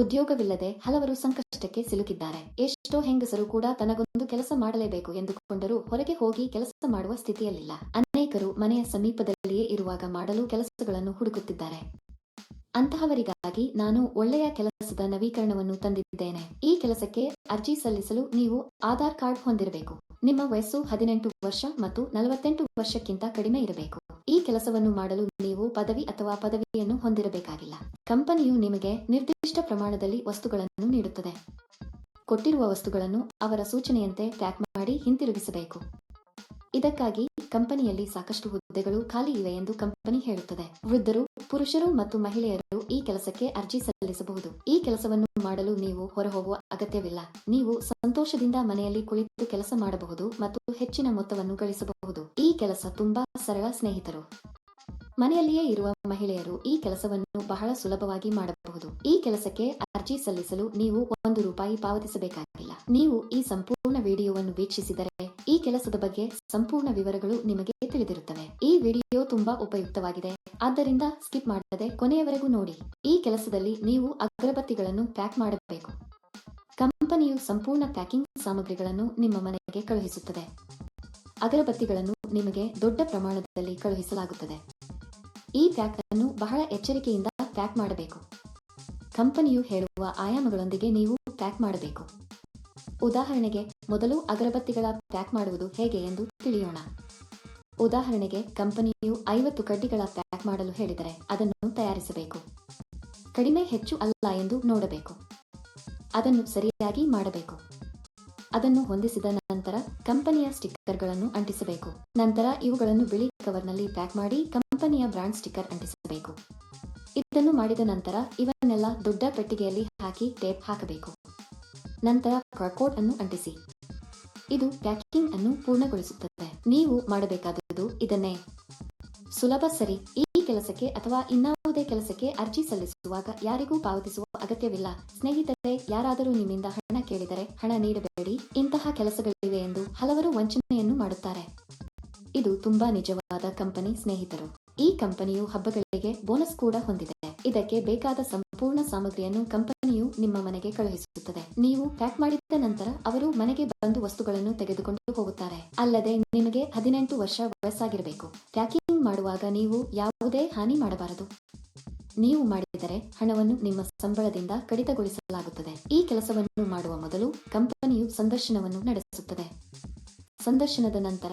ಉದ್ಯೋಗವಿಲ್ಲದೆ ಹಲವರು ಸಂಕಷ್ಟಕ್ಕೆ ಸಿಲುಕಿದ್ದಾರೆ. ಎಷ್ಟೋ ಹೆಂಗಸರು ಕೂಡ ತನಗೊಂದು ಕೆಲಸ ಮಾಡಲೇಬೇಕು ಎಂದುಕೊಂಡರೂ ಹೊರಗೆ ಹೋಗಿ ಕೆಲಸ ಮಾಡುವ ಸ್ಥಿತಿಯಲ್ಲಿಲ್ಲ. ಅನೇಕರು ಮನೆಯ ಸಮೀಪದಲ್ಲಿಯೇ ಇರುವಾಗ ಮಾಡಲು ಕೆಲಸಗಳನ್ನು ಹುಡುಕುತ್ತಿದ್ದಾರೆ. ಅಂತಹವರಿಗಾಗಿ ನಾನು ಒಳ್ಳೆಯ ಕೆಲಸದ ನವೀಕರಣವನ್ನು ತಂದಿದ್ದೇನೆ. ಈ ಕೆಲಸಕ್ಕೆ ಅರ್ಜಿ ಸಲ್ಲಿಸಲು ನೀವು ಆಧಾರ್ ಕಾರ್ಡ್ ಹೊಂದಿರಬೇಕು. ನಿಮ್ಮ ವಯಸ್ಸು ಹದಿನೆಂಟು ವರ್ಷ ಮತ್ತು ನಲವತ್ತೆಂಟು ವರ್ಷಕ್ಕಿಂತ ಕಡಿಮೆ ಇರಬೇಕು. ಈ ಕೆಲಸವನ್ನು ಮಾಡಲು ನೀವು ಪದವಿ ಅಥವಾ ಪದವಿಯನ್ನು ಹೊಂದಿರಬೇಕಾಗಿಲ್ಲ. ಕಂಪನಿಯು ನಿಮಗೆ ನಿರ್ದಿಷ್ಟ ಪ್ರಮಾಣದಲ್ಲಿ ವಸ್ತುಗಳನ್ನು ನೀಡುತ್ತದೆ. ಕೊಟ್ಟಿರುವ ವಸ್ತುಗಳನ್ನು ಅವರ ಸೂಚನೆಯಂತೆ ಪ್ಯಾಕ್ ಮಾಡಿ ಹಿಂತಿರುಗಿಸಬೇಕು. ಇದಕ್ಕಾಗಿ ಕಂಪನಿಯಲ್ಲಿ ಸಾಕಷ್ಟು ಹುದ್ದೆಗಳು ಖಾಲಿ ಇವೆ ಎಂದು ಕಂಪನಿ ಹೇಳುತ್ತದೆ. ವೃದ್ಧರು, ಪುರುಷರು ಮತ್ತು ಮಹಿಳೆಯರು ಈ ಕೆಲಸಕ್ಕೆ ಅರ್ಜಿ ಸಲ್ಲಿಸಬಹುದು. ಈ ಕೆಲಸವನ್ನು ಮಾಡಲು ನೀವು ಹೊರಹೋಗುವ ಅಗತ್ಯವಿಲ್ಲ. ನೀವು ಸಂತೋಷದಿಂದ ಮನೆಯಲ್ಲಿ ಕುಳಿತು ಕೆಲಸ ಮಾಡಬಹುದು ಮತ್ತು ಹೆಚ್ಚಿನ ಮೊತ್ತವನ್ನು ಗಳಿಸಬಹುದು. ಈ ಕೆಲಸ ತುಂಬಾ ಸರಳ ಸ್ನೇಹಿತರು. ಮನೆಯಲ್ಲಿಯೇ ಇರುವ ಮಹಿಳೆಯರು ಈ ಕೆಲಸವನ್ನು ಬಹಳ ಸುಲಭವಾಗಿ ಮಾಡಬಹುದು. ಈ ಕೆಲಸಕ್ಕೆ ಅರ್ಜಿ ಸಲ್ಲಿಸಲು ನೀವು ಒಂದು ರೂಪಾಯಿ ಪಾವತಿಸಬೇಕಾಗಿಲ್ಲ. ನೀವು ಈ ಸಂಪೂರ್ಣ ವಿಡಿಯೋವನ್ನು ವೀಕ್ಷಿಸಿದರೆ ಈ ಕೆಲಸದ ಬಗ್ಗೆ ಸಂಪೂರ್ಣ ವಿವರಗಳು ನಿಮಗೆ ತಿಳಿದಿರುತ್ತವೆ. ಈ ವಿಡಿಯೋ ತುಂಬಾ ಉಪಯುಕ್ತವಾಗಿದೆ. ಆದ್ದರಿಂದ ಸ್ಕಿಪ್ ಮಾಡದೆ ಕೊನೆಯವರೆಗೂ ನೋಡಿ. ಈ ಕೆಲಸದಲ್ಲಿ ನೀವು ಅಗರಬತ್ತಿಗಳನ್ನು ಪ್ಯಾಕ್ ಮಾಡಬೇಕು. ಕಂಪನಿಯು ಸಂಪೂರ್ಣ ಪ್ಯಾಕಿಂಗ್ ಸಾಮಗ್ರಿಗಳನ್ನು ನಿಮ್ಮ ಮನೆಗೆ ಕಳುಹಿಸುತ್ತದೆ. ಅಗರಬತ್ತಿಗಳನ್ನು ನಿಮಗೆ ದೊಡ್ಡ ಪ್ರಮಾಣದಲ್ಲಿ ಕಳುಹಿಸಲಾಗುತ್ತದೆ. ಈ ಪ್ಯಾಕ್ ಅನ್ನು ಬಹಳ ಎಚ್ಚರಿಕೆಯಿಂದ ಪ್ಯಾಕ್ ಮಾಡಬೇಕು. ಕಂಪನಿಯು ಹೇಳುವ ಆಯಾಮಗಳೊಂದಿಗೆ ನೀವು ಪ್ಯಾಕ್ ಮಾಡಬೇಕು. ಉದಾಹರಣೆಗೆ, ಮೊದಲು ಅಗರಬತ್ತಿಗಳ ಪ್ಯಾಕ್ ಮಾಡುವುದು ಹೇಗೆ ಎಂದು ತಿಳಿಯೋಣ. ಉದಾಹರಣೆಗೆ, ಕಂಪನಿಯು ಐವತ್ತು ಕಡ್ಡಿಗಳ ಪ್ಯಾಕ್ ಮಾಡಲು ಹೇಳಿದರೆ ಅದನ್ನು ತಯಾರಿಸಬೇಕು. ಕಡಿಮೆ ಹೆಚ್ಚು ಅಲ್ಲ ಎಂದು ನೋಡಬೇಕು. ಅದನ್ನು ಸರಿಯಾಗಿ ಮಾಡಬೇಕು. ಅದನ್ನು ಹೊಂದಿಸಿದ ನಂತರ ಕಂಪನಿಯ ಸ್ಟಿಕ್ಕರ್ಗಳನ್ನು ಅಂಟಿಸಬೇಕು. ನಂತರ ಇವುಗಳನ್ನು ಬಿಳಿ ಕವರ್ನಲ್ಲಿ ಪ್ಯಾಕ್ ಮಾಡಿ ಕಂಪನಿಯ ಬ್ರಾಂಡ್ ಸ್ಟಿಕ್ಕರ್ ಅಂಟಿಸಬೇಕು. ಇದನ್ನು ಮಾಡಿದ ನಂತರ ಇವನ್ನೆಲ್ಲ ದೊಡ್ಡ ಪೆಟ್ಟಿಗೆಯಲ್ಲಿ ಹಾಕಿ ಟೇಪ್ ಹಾಕಬೇಕು. ನಂತರ ಕೋಡ್ ಅನ್ನು ಅಂಟಿಸಿ. ಇದು ಪ್ಯಾಕಿಂಗ್ ಅನ್ನು ಪೂರ್ಣಗೊಳಿಸುತ್ತದೆ. ನೀವು ಮಾಡಬೇಕಾದದ್ದು ಇದನ್ನೇ. ಸುಲಭ ಸರಿ. ಈ ಕೆಲಸಕ್ಕೆ ಅಥವಾ ಇನ್ನಾವುದೇ ಕೆಲಸಕ್ಕೆ ಅರ್ಜಿ ಸಲ್ಲಿಸುವಾಗ ಯಾರಿಗೂ ಪಾವತಿಸುವ ಅಗತ್ಯವಿಲ್ಲ. ಸ್ನೇಹಿತರೆ, ಯಾರಾದರೂ ನಿಮ್ಮಿಂದ ಹಣ ಕೇಳಿದರೆ ಹಣ ನೀಡಬೇಡಿ. ಇಂತಹ ಕೆಲಸಗಳಿವೆ ಎಂದು ಹಲವರು ವಂಚನೆಯನ್ನು ಮಾಡುತ್ತಾರೆ. ಇದು ತುಂಬಾ ನಿಜವಾದ ಕಂಪನಿ, ಸ್ನೇಹಿತರು. ಈ ಕಂಪನಿಯು ಹಬ್ಬಗಳಿಗೆ ಬೋನಸ್ ಕೂಡ ಹೊಂದಿದೆ. ಇದಕ್ಕೆ ಬೇಕಾದ ಸಂಪೂರ್ಣ ಸಾಮಗ್ರಿಯನ್ನು ಕಂಪನಿಯು ನಿಮ್ಮ ಮನೆಗೆ ಕಳುಹಿಸುತ್ತದೆ. ನೀವು ಪ್ಯಾಕ್ ಮಾಡಿದ ನಂತರ ಅವರು ಮನೆಗೆ ಬಂದು ವಸ್ತುಗಳನ್ನು ತೆಗೆದುಕೊಂಡು ಹೋಗುತ್ತಾರೆ. ಅಲ್ಲದೆ ನಿಮಗೆ ಹದಿನೆಂಟು ವರ್ಷ ವಯಸ್ಸಾಗಿರಬೇಕು. ಪ್ಯಾಕಿಂಗ್ ಮಾಡುವಾಗ ನೀವು ಯಾವುದೇ ಹಾನಿ ಮಾಡಬಾರದು. ನೀವು ಮಾಡಿದರೆ ಹಣವನ್ನು ನಿಮ್ಮ ಸಂಬಳದಿಂದ ಕಡಿತಗೊಳಿಸಲಾಗುತ್ತದೆ. ಈ ಕೆಲಸವನ್ನು ಮಾಡುವ ಮೊದಲು ಕಂಪನಿಯು ಸಂದರ್ಶನವನ್ನು ನಡೆಸುತ್ತದೆ. ಸಂದರ್ಶನದ ನಂತರ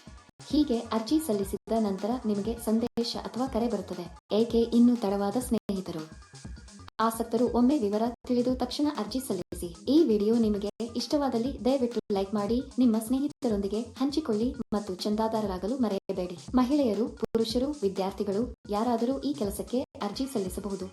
ಹೀಗೆ ಅರ್ಜಿ ಸಲ್ಲಿಸಿದ ನಂತರ ನಿಮಗೆ ಸಂದೇಶ ಅಥವಾ ಕರೆ ಬರುತ್ತದೆ. ಏಕೆ ಇನ್ನೂ ತಡವಾದ ಸ್ನೇಹಿತರು? ಆಸಕ್ತರು ಒಮ್ಮೆ ವಿವರ ತಿಳಿದು ತಕ್ಷಣ ಅರ್ಜಿ ಸಲ್ಲಿಸಿ. ಈ ವಿಡಿಯೋ ನಿಮಗೆ ಇಷ್ಟವಾದಲ್ಲಿ ದಯವಿಟ್ಟು ಲೈಕ್ ಮಾಡಿ, ನಿಮ್ಮ ಸ್ನೇಹಿತರೊಂದಿಗೆ ಹಂಚಿಕೊಳ್ಳಿ ಮತ್ತು ಚಂದಾದಾರರಾಗಲು ಮರೆಯಬೇಡಿ. ಮಹಿಳೆಯರು, ಪುರುಷರು, ವಿದ್ಯಾರ್ಥಿಗಳು, ಯಾರಾದರೂ ಈ ಕೆಲಸಕ್ಕೆ ಅರ್ಜಿ ಸಲ್ಲಿಸಬಹುದು.